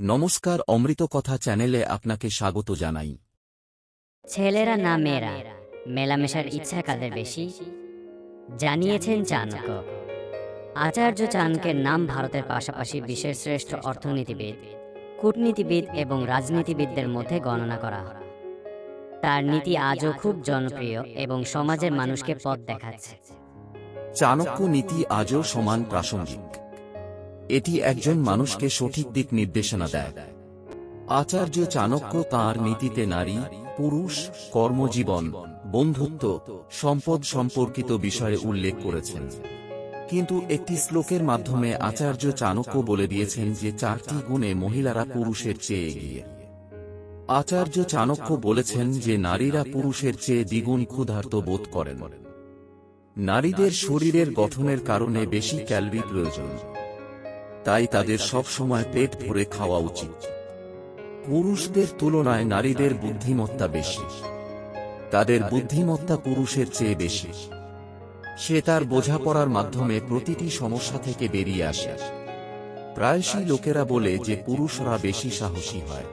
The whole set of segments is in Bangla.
নমস্কার অমৃত কথা চ্যানেলে আপনাকে স্বাগত জানাই। ছেলেরা না মেয়েরা মেলামেশার ইচ্ছা কাদের বেশি? জানিয়েছেন চাণক্য। আচার্য চাণক্যের নাম ভারতের পাশাপাশি বিশ্বের শ্রেষ্ঠ অর্থনীতিবিদ কূটনীতিবিদ এবং রাজনীতিবিদদের মধ্যে গণনা করা হয়। তার নীতি আজও খুব জনপ্রিয় এবং সমাজের মানুষকে পথ দেখাচ্ছে। চাণক্য নীতি আজও সমান প্রাসঙ্গিক। এটি একজন মানুষকে সঠিক দিক নির্দেশনা দেয়। আচার্য চাণক্য তাঁর নীতিতে নারী, পুরুষ, কর্মজীবন, বন্ধুত্ব, সম্পদ সম্পর্কিত বিষয়ে উল্লেখ করেছেন। কিন্তু একটি শ্লোকের মাধ্যমে আচার্য চাণক্য বলে দিয়েছেন যে চারটি গুণে মহিলারা পুরুষের চেয়ে এগিয়ে। আচার্য চাণক্য বলেছেন যে নারীরা পুরুষের চেয়ে দ্বিগুণ ক্ষুধার্ত বোধ করেন। নারীদের শরীরের গঠনের কারণে বেশি ক্যালরি প্রয়োজন। তাই তাদের সব সময় পেট ভরে খাওয়া উচিত। পুরুষদের তুলনায় নারীদের বুদ্ধিমত্তা বেশি। তাদের বুদ্ধিমত্তা পুরুষের চেয়ে বেশি। সে তার বোঝাপড়ার মাধ্যমে প্রতিটি সমস্যা থেকে বেরিয়ে আসে। প্রায়শই লোকেরা বলে যে পুরুষরা বেশি সাহসী হয়।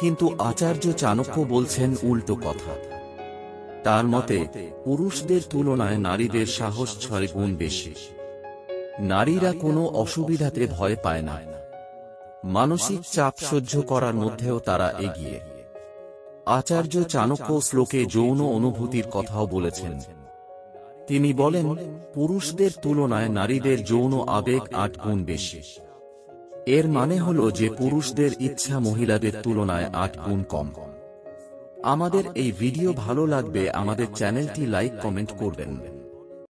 কিন্তু আচার্য চাণক্য বলছেন উল্টো কথা। তার মতে, পুরুষদের তুলনায় নারীদের সাহস ছয় গুণ বেশি। নারীরা কোনো অসুবিধাতে ভয় পায় না। মানসিক চাপ সহ্য করার মধ্যেও তারা এগিয়ে। আচার্য চাণক্য শ্লোকে যৌন অনুভূতির কথাও বলেছেন। তিনি বলেন, পুরুষদের তুলনায় নারীদের যৌন আবেগ আট গুণ বেশি। এর মানে হল যে পুরুষদের ইচ্ছা মহিলাদের তুলনায় আট গুণ কম। আমাদের এই ভিডিও ভালো লাগবে, আমাদের চ্যানেলটি লাইক, কমেন্ট করবেন।